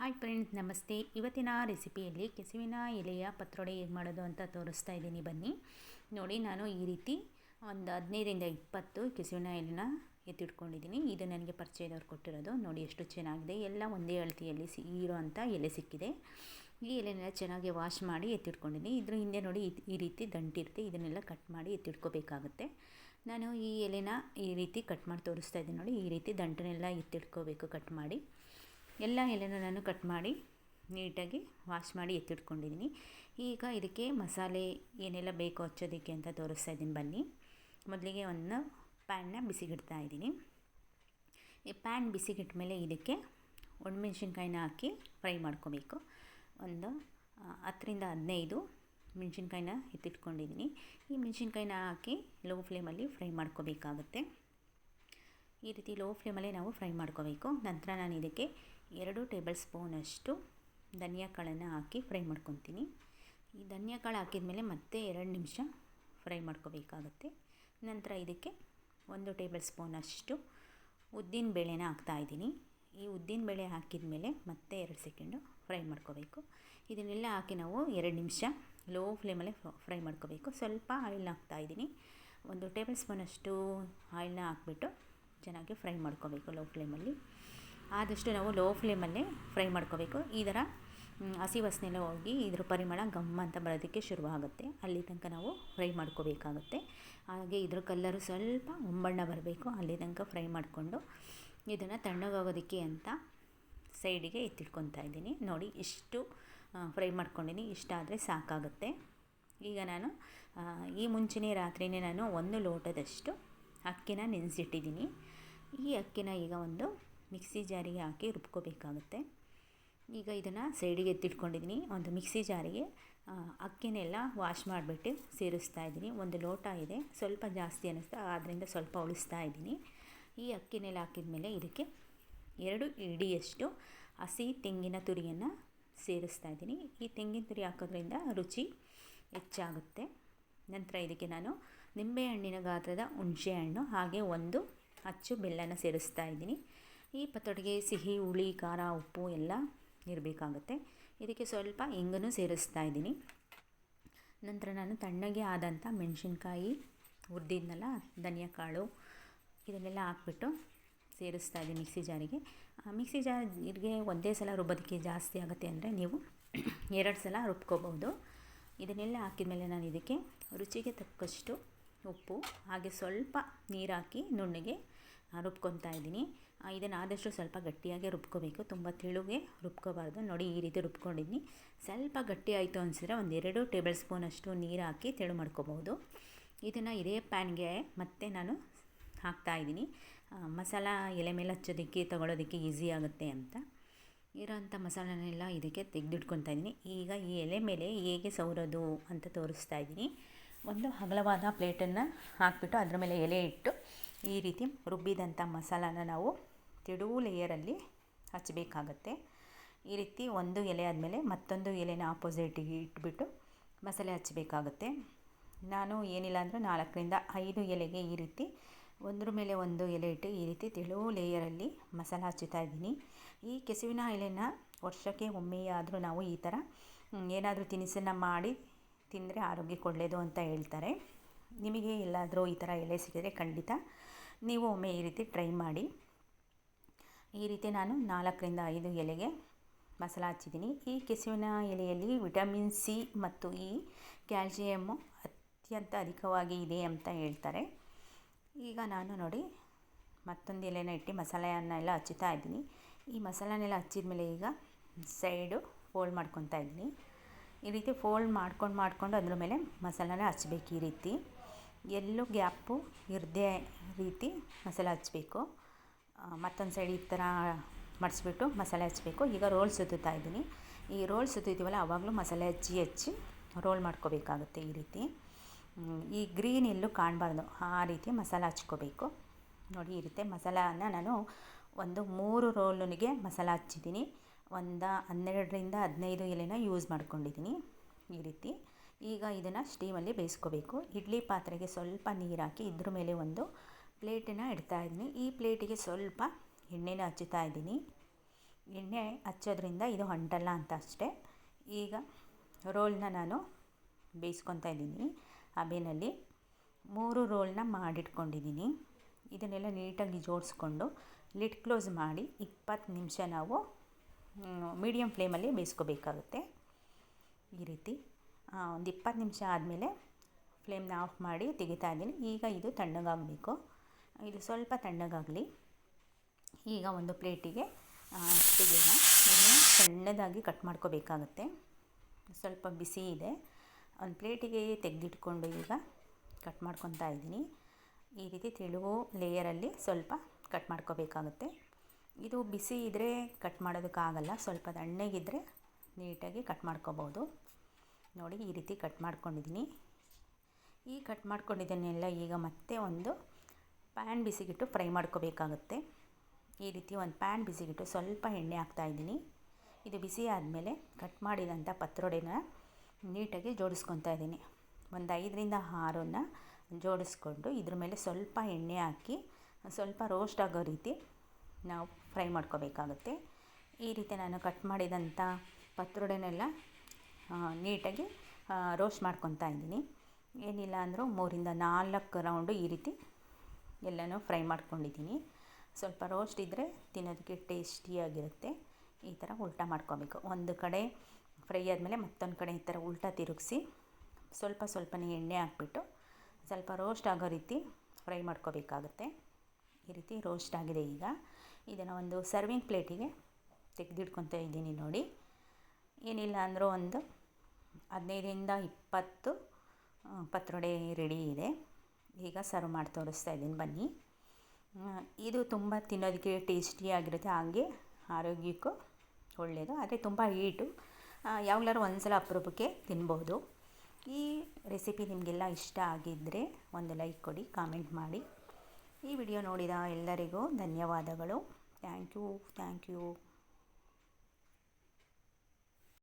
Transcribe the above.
Hi friends ನಮಸ್ತೆ. ಇವತ್ತಿನ ರೆಸಿಪಿಯಲ್ಲಿ ಕೆಸುವಿನ ಎಲೆಯ ಪತ್ರೊಡೆ ಹೇಗೆ ಮಾಡೋದು ಅಂತ ತೋರಿಸ್ತಾ ಇದ್ದೀನಿ. ಬನ್ನಿ. ನೋಡಿ, ನಾನು ಈ ರೀತಿ ಒಂದು ಹದಿನೈದರಿಂದ ಇಪ್ಪತ್ತು ಕೆಸುವಿನ ಎಲೆನ ಎತ್ತಿಟ್ಕೊಂಡಿದ್ದೀನಿ. ಇದು ನನಗೆ ಪರಿಚಯದವ್ರು ಕೊಟ್ಟಿರೋದು. ನೋಡಿ, ಎಷ್ಟು ಚೆನ್ನಾಗಿದೆ. ಎಲ್ಲ ಒಂದೇ ಅಳತೆಯಲ್ಲಿ ಸಿ ಇರೋ ಅಂಥ ಎಲೆ ಸಿಕ್ಕಿದೆ. ಈ ಎಲೆನೆಲ್ಲ ಚೆನ್ನಾಗಿ ವಾಶ್ ಮಾಡಿ ಎತ್ತಿಟ್ಕೊಂಡಿದ್ದೀನಿ. ಇದ್ರ ಹಿಂದೆ ನೋಡಿ, ಈ ರೀತಿ ದಂಟಿರುತ್ತೆ. ಇದನ್ನೆಲ್ಲ ಕಟ್ ಮಾಡಿ ಎತ್ತಿಟ್ಕೋಬೇಕಾಗುತ್ತೆ. ನಾನು ಈ ಎಲೆನ ಈ ರೀತಿ ಕಟ್ ಮಾಡಿ ತೋರಿಸ್ತಾ ಇದ್ದೀನಿ. ನೋಡಿ, ಈ ರೀತಿ ದಂಟನ್ನೆಲ್ಲ ಎತ್ತಿಟ್ಕೋಬೇಕು ಕಟ್ ಮಾಡಿ. ಎಲ್ಲ ಎಲೆನೂ ನಾನು ಕಟ್ ಮಾಡಿ ನೀಟಾಗಿ ವಾಶ್ ಮಾಡಿ ಎತ್ತಿಟ್ಕೊಂಡಿದ್ದೀನಿ. ಈಗ ಇದಕ್ಕೆ ಮಸಾಲೆ ಏನೆಲ್ಲ ಬೇಕು ಹಚ್ಚೋದಕ್ಕೆ ಅಂತ ತೋರಿಸ್ತಾ ಇದ್ದೀನಿ. ಬನ್ನಿ. ಮೊದಲಿಗೆ ಒಂದು ಪ್ಯಾನ್ನ ಬಿಸಿಗಿಡ್ತಾ ಇದ್ದೀನಿ. ಈ ಪ್ಯಾನ್ ಬಿಸಿಗಿಟ್ಟ ಮೇಲೆ ಇದಕ್ಕೆ ಒಣಮೆಣ್ಸಿನ್ಕಾಯಿನ ಹಾಕಿ ಫ್ರೈ ಮಾಡ್ಕೋಬೇಕು. ಒಂದು ಹತ್ತರಿಂದ ಹದಿನೈದು ಮೆಣಸಿನ್ಕಾಯಿನ ಎತ್ತಿಟ್ಕೊಂಡಿದ್ದೀನಿ. ಈ ಮೆಣಸಿನ್ಕಾಯಿನ ಹಾಕಿ ಲೋ ಫ್ಲೇಮಲ್ಲಿ ಫ್ರೈ ಮಾಡ್ಕೋಬೇಕಾಗುತ್ತೆ. ಈ ರೀತಿ ಲೋ ಫ್ಲೇಮಲ್ಲೇ ನಾವು ಫ್ರೈ ಮಾಡ್ಕೋಬೇಕು. ನಂತರ ನಾನು ಇದಕ್ಕೆ ಎರಡು ಟೇಬಲ್ ಸ್ಪೂನಷ್ಟು ಧನಿಯಾ ಕಾಳನ್ನು ಹಾಕಿ ಫ್ರೈ ಮಾಡ್ಕೊತೀನಿ. ಈ ಧನಿಯಾ ಕಾಳು ಹಾಕಿದ ಮೇಲೆ ಮತ್ತೆ ಎರಡು ನಿಮಿಷ ಫ್ರೈ ಮಾಡ್ಕೋಬೇಕಾಗುತ್ತೆ. ನಂತರ ಇದಕ್ಕೆ ಒಂದು ಟೇಬಲ್ ಸ್ಪೂನಷ್ಟು ಉದ್ದಿನ ಬೇಳೆನ ಹಾಕ್ತಾಯಿದ್ದೀನಿ ಈ ಉದ್ದಿನ ಬೇಳೆ ಹಾಕಿದ ಮೇಲೆ ಮತ್ತೆ ಎರಡು ಸೆಕೆಂಡು ಫ್ರೈ ಮಾಡ್ಕೋಬೇಕು. ಇದನ್ನೆಲ್ಲ ಹಾಕಿ ನಾವು ಎರಡು ನಿಮಿಷ ಲೋ ಫ್ಲೇಮಲ್ಲೇ ಫ್ರೈ ಮಾಡ್ಕೋಬೇಕು. ಸ್ವಲ್ಪ ಆಯಿಲ್ನ ಹಾಕ್ತಾಯಿದ್ದೀನಿ ಒಂದು ಟೇಬಲ್ ಸ್ಪೂನಷ್ಟು ಆಯಿಲ್ನ ಹಾಕ್ಬಿಟ್ಟು ಚೆನ್ನಾಗಿ ಫ್ರೈ ಮಾಡ್ಕೋಬೇಕು ಲೋ ಫ್ಲೇಮಲ್ಲಿ. ಆದಷ್ಟು ನಾವು ಲೋ ಫ್ಲೇಮಲ್ಲೇ ಫ್ರೈ ಮಾಡ್ಕೋಬೇಕು. ಈ ಥರ ಹಸಿ ವಾಸನೆಲ್ಲ ಹೋಗಿ ಇದ್ರ ಪರಿಮಳ ಗಮ್ ಅಂತ ಬರೋದಕ್ಕೆ ಶುರುವಾಗುತ್ತೆ. ಅಲ್ಲಿ ತನಕ ನಾವು ಫ್ರೈ ಮಾಡ್ಕೋಬೇಕಾಗುತ್ತೆ. ಹಾಗೆ ಇದ್ರ ಕಲ್ಲರು ಸ್ವಲ್ಪ ಒಂಬಣ್ಣ ಬರಬೇಕು. ಅಲ್ಲಿ ತನಕ ಫ್ರೈ ಮಾಡಿಕೊಂಡು ಇದನ್ನು ತಣ್ಣಗಾಗೋದಕ್ಕೆ ಅಂತ ಸೈಡಿಗೆ ಎತ್ತಿಟ್ಕೊತಾ ಇದ್ದೀನಿ. ನೋಡಿ, ಇಷ್ಟು ಫ್ರೈ ಮಾಡ್ಕೊಂಡಿನಿ ಇಷ್ಟ ಆದರೆ ಸಾಕಾಗುತ್ತೆ. ಈಗ ನಾನು ಈ ಮುಂಚೆನೇ ರಾತ್ರಿಯೇ ನಾನು ಒಂದು ಲೋಟದಷ್ಟು ಅಕ್ಕಿನ ನೆನೆಸಿಟ್ಟಿದ್ದೀನಿ. ಈ ಅಕ್ಕಿನ ಈಗ ಒಂದು ಮಿಕ್ಸಿ ಜಾರಿಗೆ ಹಾಕಿ ರುಬ್ಕೋಬೇಕಾಗುತ್ತೆ. ಈಗ ಇದನ್ನು ಸೈಡಿಗೆ ಎತ್ತಿಟ್ಕೊಂಡಿದ್ದೀನಿ ಒಂದು ಮಿಕ್ಸಿ ಜಾರಿಗೆ ಅಕ್ಕಿನೆಲ್ಲ ವಾಶ್ ಮಾಡಿಬಿಟ್ಟು ಸೇರಿಸ್ತಾ ಇದ್ದೀನಿ ಒಂದು ಲೋಟ ಇದೆ. ಸ್ವಲ್ಪ ಜಾಸ್ತಿ ಅನ್ನಿಸ್ತಾ ಆದ್ದರಿಂದ ಸ್ವಲ್ಪ ಉಳಿಸ್ತಾ ಇದ್ದೀನಿ ಈ ಅಕ್ಕಿನೆಲ್ಲ ಹಾಕಿದ ಮೇಲೆ ಇದಕ್ಕೆ ಎರಡು ಇಡಿಯಷ್ಟು ಹಸಿ ತೆಂಗಿನ ತುರಿಯನ್ನು ಸೇರಿಸ್ತಾ ಇದ್ದೀನಿ ಈ ತೆಂಗಿನ ತುರಿ ಹಾಕೋದ್ರಿಂದ ರುಚಿ ಹೆಚ್ಚಾಗುತ್ತೆ. ನಂತರ ಇದಕ್ಕೆ ನಾನು ನಿಂಬೆಹಣ್ಣಿನ ಗಾತ್ರದ ಹುಣಸೆಹಣ್ಣು ಹಾಗೆ ಒಂದು ಅಚ್ಚು ಬೆಲ್ಲನ ಸೇರಿಸ್ತಾ ಇದ್ದೀನಿ ಈ ಪತ್ರೊಡೆಗೆ ಸಿಹಿ, ಹುಳಿ, ಖಾರ, ಉಪ್ಪು ಎಲ್ಲ ಇರಬೇಕಾಗುತ್ತೆ. ಇದಕ್ಕೆ ಸ್ವಲ್ಪ ಇಂಗನ್ನು ಸೇರಿಸ್ತಾ ಇದ್ದೀನಿ. ನಂತರ ನಾನು ತಣ್ಣಗೆ ಆದಂಥ ಮೆಣಸಿನ್ಕಾಯಿ ಹುರಿದಿದ್ನಲ್ಲ ಧನಿಯಾ ಕಾಳು ಇದನ್ನೆಲ್ಲ ಹಾಕ್ಬಿಟ್ಟು ಸೇರಿಸ್ತಾ ಇದ್ದೀನಿ ಮಿಕ್ಸಿ ಜಾರಿಗೆ. ಮಿಕ್ಸಿ ಜಾರಿಗೆ ಒಂದೇ ಸಲ ರುಬ್ಬೋದಕ್ಕೆ ಜಾಸ್ತಿ ಆಗುತ್ತೆ ಅಂದರೆ ನೀವು ಎರಡು ಸಲ ರುಬ್ಕೋಬೋದು ಇದನ್ನೆಲ್ಲ ಹಾಕಿದ ಮೇಲೆ ನಾನು ಇದಕ್ಕೆ ರುಚಿಗೆ ತಕ್ಕಷ್ಟು ಉಪ್ಪು, ಹಾಗೆ ಸ್ವಲ್ಪ ನೀರು ಹಾಕಿ ನುಣ್ಣಗೆ ರುಬ್ಕೊತಾ ಇದ್ದೀನಿ. ಇದನ್ನು ಆದಷ್ಟು ಸ್ವಲ್ಪ ಗಟ್ಟಿಯಾಗಿ ರುಬ್ಕೋಬೇಕು. ತುಂಬ ತೆಳುಗೆ ರುಬ್ಕೋಬಾರ್ದು. ನೋಡಿ ಈ ರೀತಿ ರುಬ್ಕೊಂಡಿದ್ದೀನಿ ಸ್ವಲ್ಪ ಗಟ್ಟಿ ಆಯಿತು ಅನಿಸಿದ್ರೆ ಒಂದೆರಡು ಟೇಬಲ್ ಸ್ಪೂನಷ್ಟು ನೀರು ಹಾಕಿ ತೆಳು ಮಾಡ್ಕೋಬೋದು ಇದನ್ನು ಇದೇ ಪ್ಯಾನ್ಗೆ ಮತ್ತೆ ನಾನು ಹಾಕ್ತಾಯಿದ್ದೀನಿ ಮಸಾಲ ಎಲೆ ಮೇಲೆ ಹಚ್ಚೋದಕ್ಕೆ ತಗೊಳ್ಳೋದಕ್ಕೆ ಈಸಿ ಆಗುತ್ತೆ ಅಂತ. ಇರೋಂಥ ಮಸಾಲನೆಲ್ಲ ಇದಕ್ಕೆ ತೆಗೆದಿಟ್ಕೊತಾ ಇದ್ದೀನಿ. ಈಗ ಈ ಎಲೆ ಮೇಲೆ ಹೇಗೆ ಸವರೋದು ಅಂತ ತೋರಿಸ್ತಾ ಇದ್ದೀನಿ. ಒಂದು ಅಗಲವಾದ ಪ್ಲೇಟನ್ನು ಹಾಕಿಬಿಟ್ಟು ಅದರ ಮೇಲೆ ಎಲೆ ಇಟ್ಟು ಈ ರೀತಿ ರುಬ್ಬಿದಂಥ ಮಸಾಲಾನ ನಾವು ತೆಳು ಲೇಯರಲ್ಲಿ ಹಚ್ಚಬೇಕಾಗತ್ತೆ ಈ ರೀತಿ ಒಂದು ಎಲೆ ಆದಮೇಲೆ ಮತ್ತೊಂದು ಎಲೆನ ಆಪೋಸಿಟಿಗೆ ಇಟ್ಬಿಟ್ಟು ಮಸಾಲೆ ಹಚ್ಚಬೇಕಾಗುತ್ತೆ ನಾನು ಏನಿಲ್ಲ ಅಂದರೆ ನಾಲ್ಕರಿಂದ ಐದು ಎಲೆಗೆ ಈ ರೀತಿ ಒಂದ್ರ ಮೇಲೆ ಒಂದು ಎಲೆ ಇಟ್ಟು ಈ ರೀತಿ ತೆಳು ಲೇಯರಲ್ಲಿ ಮಸಾಲೆ ಹಚ್ಚುತ್ತಾ ಇದ್ದೀನಿ. ಈ ಕೆಸುವಿನ ಎಲೆನ ವರ್ಷಕ್ಕೆ ಒಮ್ಮೆಯಾದರೂ ನಾವು ಈ ಥರ ಏನಾದರೂ ತಿನಿಸನ್ನು ಮಾಡಿ ತಿಂದರೆ ಆರೋಗ್ಯಕ್ಕೆ ಒಳ್ಳೆಯದು ಅಂತ ಹೇಳ್ತಾರೆ. ನಿಮಗೆ ಎಲ್ಲಾದರೂ ಈ ಥರ ಎಲೆ ಸಿಕ್ಕಿದ್ರೆ ಖಂಡಿತ ನೀವು ಒಮ್ಮೆ ಈ ರೀತಿ ಟ್ರೈ ಮಾಡಿ. ಈ ರೀತಿ ನಾನು ನಾಲ್ಕರಿಂದ ಐದು ಎಲೆಗೆ ಮಸಾಲ ಹಚ್ಚಿದ್ದೀನಿ. ಈ ಕೆಸುವಿನ ಎಲೆಯಲ್ಲಿ ವಿಟಮಿನ್ ಸಿ ಮತ್ತು ಇ ಕ್ಯಾಲ್ಸಿಯಮ್ಮು ಅತ್ಯಂತ ಅಧಿಕವಾಗಿ ಇದೆ ಅಂತ ಹೇಳ್ತಾರೆ. ಈಗ ನಾನು ನೋಡಿ ಮತ್ತೊಂದು ಎಲೆನ ಇಟ್ಟು ಮಸಾಲೆಯನ್ನೆಲ್ಲ ಹಚ್ಚುತ್ತಾ ಇದ್ದೀನಿ. ಈ ಮಸಾಲನೆಲ್ಲ ಹಚ್ಚಿದ ಮೇಲೆ ಈಗ ಸೈಡು ಫೋಲ್ಡ್ ಮಾಡ್ಕೊತಾ ಇದ್ದೀನಿ. ಈ ರೀತಿ ಫೋಲ್ಡ್ ಮಾಡ್ಕೊಂಡು ಮಾಡಿಕೊಂಡು ಅದ್ರ ಮೇಲೆ ಮಸಾಲನ ಹಚ್ಬೇಕು ಈ ರೀತಿ. ಎಲ್ಲೂ ಗ್ಯಾಪು ಇರದೇ ರೀತಿ ಮಸಾಲೆ ಹಚ್ಚಬೇಕು ಮತ್ತೊಂದು ಸೈಡ್ ಈ ಥರ ಮಡಿಸ್ಬಿಟ್ಟು ಮಸಾಲೆ ಹಚ್ಚಬೇಕು ಈಗ ರೋಲ್ ಸುತ್ತುತ್ತಾ ಇದ್ದೀನಿ. ಈ ರೋಲ್ ಸುತ್ತಿದ್ದೀವಲ್ಲ ಆವಾಗಲೂ ಮಸಾಲೆ ಹಚ್ಚಿ ಹಚ್ಚಿ ರೋಲ್ ಮಾಡ್ಕೋಬೇಕಾಗುತ್ತೆ ಈ ರೀತಿ. ಈ ಗ್ರೀನ್ ಎಲ್ಲೂ ಕಾಣಬಾರ್ದು. ಆ ರೀತಿ ಮಸಾಲೆ ಹಚ್ಕೋಬೇಕು. ನೋಡಿ, ಈ ರೀತಿ ಮಸಾಲಾನ ನಾನು ಒಂದು ಮೂರು ರೋಲ್ನಿಗೆ ಮಸಾಲೆ ಹಚ್ಚಿದ್ದೀನಿ. ಒಂದು ಹನ್ನೆರಡರಿಂದ ಹದಿನೈದು ಎಲೆನ ಯೂಸ್ ಮಾಡ್ಕೊಂಡಿದ್ದೀನಿ ಈ ರೀತಿ. ಈಗ ಇದನ್ನು ಸ್ಟೀಮಲ್ಲಿ ಬೇಯಿಸ್ಕೋಬೇಕು. ಇಡ್ಲಿ ಪಾತ್ರೆಗೆ ಸ್ವಲ್ಪ ನೀರು ಹಾಕಿ ಇದ್ರ ಮೇಲೆ ಒಂದು ಪ್ಲೇಟನ್ನು ಇಡ್ತಾಯಿದ್ದೀನಿ ಈ ಪ್ಲೇಟಿಗೆ ಸ್ವಲ್ಪ ಎಣ್ಣೆನ ಹಚ್ಚುತ್ತಾ ಇದ್ದೀನಿ. ಎಣ್ಣೆ ಹಚ್ಚೋದ್ರಿಂದ ಇದು ಅಂಟಲ್ಲ ಅಂತ ಅಷ್ಟೇ. ಈಗ ರೋಲ್ನ ನಾನು ಬೇಯಿಸ್ಕೊತಾ ಇದ್ದೀನಿ. ಹಬೆನಲ್ಲಿ ಮೂರು ರೋಲ್ನ ಮಾಡಿಟ್ಕೊಂಡಿದ್ದೀನಿ. ಇದನ್ನೆಲ್ಲ ನೀಟಾಗಿ ಜೋಡಿಸ್ಕೊಂಡು ಲಿಡ್ ಕ್ಲೋಸ್ ಮಾಡಿ ಇಪ್ಪತ್ತು ನಿಮಿಷ ನಾವು ಮೀಡಿಯಮ್ ಫ್ಲೇಮಲ್ಲಿ ಬೇಯಿಸ್ಕೋಬೇಕಾಗುತ್ತೆ. ಈ ರೀತಿ. ಒಂದು ಇಪ್ಪತ್ತು ನಿಮಿಷ ಆದಮೇಲೆ ಫ್ಲೇಮ್ನ ಆಫ್ ಮಾಡಿ ತೆಗಿತಾ ಇದ್ದೀನಿ. ಈಗ ಇದು ತಣ್ಣಗಾಗಬೇಕು. ಇದು ಸ್ವಲ್ಪ ತಣ್ಣಗಾಗಲಿ. ಈಗ ಒಂದು ಪ್ಲೇಟಿಗೆ ಇದನ್ನು ಸಣ್ಣದಾಗಿ ಕಟ್ ಮಾಡ್ಕೋಬೇಕಾಗತ್ತೆ. ಸ್ವಲ್ಪ ಬಿಸಿ ಇದೆ. ಒಂದು ಪ್ಲೇಟಿಗೆ ತೆಗೆದಿಟ್ಕೊಂಡು ಈಗ ಕಟ್ ಮಾಡ್ಕೊತಾ ಇದ್ದೀನಿ. ಈ ರೀತಿ ತೆಳುವು ಲೇಯರಲ್ಲಿ ಸ್ವಲ್ಪ ಕಟ್ ಮಾಡ್ಕೋಬೇಕಾಗುತ್ತೆ. ಇದು ಬಿಸಿ ಇದ್ದರೆ ಕಟ್ ಮಾಡೋದಕ್ಕಾಗಲ್ಲ. ಸ್ವಲ್ಪ ತಣ್ಣಗಿದ್ದರೆ ನೀಟಾಗಿ ಕಟ್ ಮಾಡ್ಕೋಬೋದು. ನೋಡಿ ಈ ರೀತಿ ಕಟ್ ಮಾಡ್ಕೊಂಡಿದ್ದೀನಿ. ಈ ಕಟ್ ಮಾಡ್ಕೊಂಡಿದ್ದನ್ನೆಲ್ಲ ಈಗ ಮತ್ತೆ ಒಂದು ಪ್ಯಾನ್ ಬಿಸಿಗಿಟ್ಟು ಫ್ರೈ ಮಾಡ್ಕೋಬೇಕಾಗುತ್ತೆ. ಈ ರೀತಿ ಒಂದು ಪ್ಯಾನ್ ಬಿಸಿಗಿಟ್ಟು ಸ್ವಲ್ಪ ಎಣ್ಣೆ ಹಾಕ್ತಾಯಿದ್ದೀನಿ ಇದು ಬಿಸಿ ಆದಮೇಲೆ ಕಟ್ ಮಾಡಿದಂಥ ಪತ್ರೊಡೆನ ನೀಟಾಗಿ ಜೋಡಿಸ್ಕೊತಾ ಇದ್ದೀನಿ. ಒಂದು ಐದರಿಂದ ಆರನ್ನ ಜೋಡಿಸ್ಕೊಂಡು ಇದ್ರ ಮೇಲೆ ಸ್ವಲ್ಪ ಎಣ್ಣೆ ಹಾಕಿ ಸ್ವಲ್ಪ ರೋಸ್ಟ್ ಆಗೋ ರೀತಿ ನಾವು ಫ್ರೈ ಮಾಡ್ಕೋಬೇಕಾಗುತ್ತೆ. ಈ ರೀತಿ ನಾನು ಕಟ್ ಮಾಡಿದಂಥ ಪತ್ರೊಡೆನೆಲ್ಲ ನೀಟಾಗಿ ರೋಸ್ಟ್ ಮಾಡ್ಕೊತಾ ಇದ್ದೀನಿ. ಏನಿಲ್ಲ ಅಂದರೂ ಮೂರಿಂದ ನಾಲ್ಕು ರೌಂಡು ಈ ರೀತಿ ಎಲ್ಲನೂ ಫ್ರೈ ಮಾಡ್ಕೊಂಡಿದ್ದೀನಿ. ಸ್ವಲ್ಪ ರೋಸ್ಟ್ ಇದ್ದರೆ ತಿನ್ನೋದಕ್ಕೆ ಟೇಸ್ಟಿಯಾಗಿರುತ್ತೆ ಈ ಥರ ಉಲ್ಟಾ ಮಾಡ್ಕೋಬೇಕು. ಒಂದು ಕಡೆ ಫ್ರೈ ಆದಮೇಲೆ ಮತ್ತೊಂದು ಕಡೆ ಈ ಥರ ಉಲ್ಟಾ ತಿರುಗಿಸಿ ಸ್ವಲ್ಪ ಸ್ವಲ್ಪನೇ ಎಣ್ಣೆ ಹಾಕ್ಬಿಟ್ಟು ಸ್ವಲ್ಪ ರೋಸ್ಟ್ ಆಗೋ ರೀತಿ ಫ್ರೈ ಮಾಡ್ಕೋಬೇಕಾಗುತ್ತೆ. ಈ ರೀತಿ ರೋಸ್ಟ್ ಆಗಿದೆ ಈಗ. ಇದನ್ನು ಒಂದು ಸರ್ವಿಂಗ್ ಪ್ಲೇಟಿಗೆ ತೆಗೆದಿಟ್ಕೊತಾ ಇದ್ದೀನಿ ನೋಡಿ. ಏನಿಲ್ಲ ಅಂದರೂ ಒಂದು ಹದಿನೈದರಿಂದ ಇಪ್ಪತ್ತು ಪತ್ರೊಡೆ ರೆಡಿ ಇದೆ. ಈಗ ಸರ್ವ್ ಮಾಡಿ ತೋರಿಸ್ತಾ ಇದ್ದೀನಿ, ಬನ್ನಿ. ಇದು ತುಂಬ ತಿನ್ನೋದಕ್ಕೆ ಟೇಸ್ಟಿಯಾಗಿರುತ್ತೆ ಹಾಗೆ ಆರೋಗ್ಯಕ್ಕೂ ಒಳ್ಳೆಯದು ಆದರೆ ತುಂಬ ಹೀಟು. ಯಾವಾಗಲಾರು ಒಂದು ಸಲ ಅಪರೂಪಕ್ಕೆ ತಿನ್ಬೋದು. ಈ ರೆಸಿಪಿ ನಿಮಗೆಲ್ಲ ಇಷ್ಟ ಆಗಿದ್ದರೆ ಒಂದು ಲೈಕ್ ಕೊಡಿ, ಕಾಮೆಂಟ್ ಮಾಡಿ. ಈ ವಿಡಿಯೋ ನೋಡಿದ ಎಲ್ಲರಿಗೂ ಧನ್ಯವಾದಗಳು. Thank you thank you.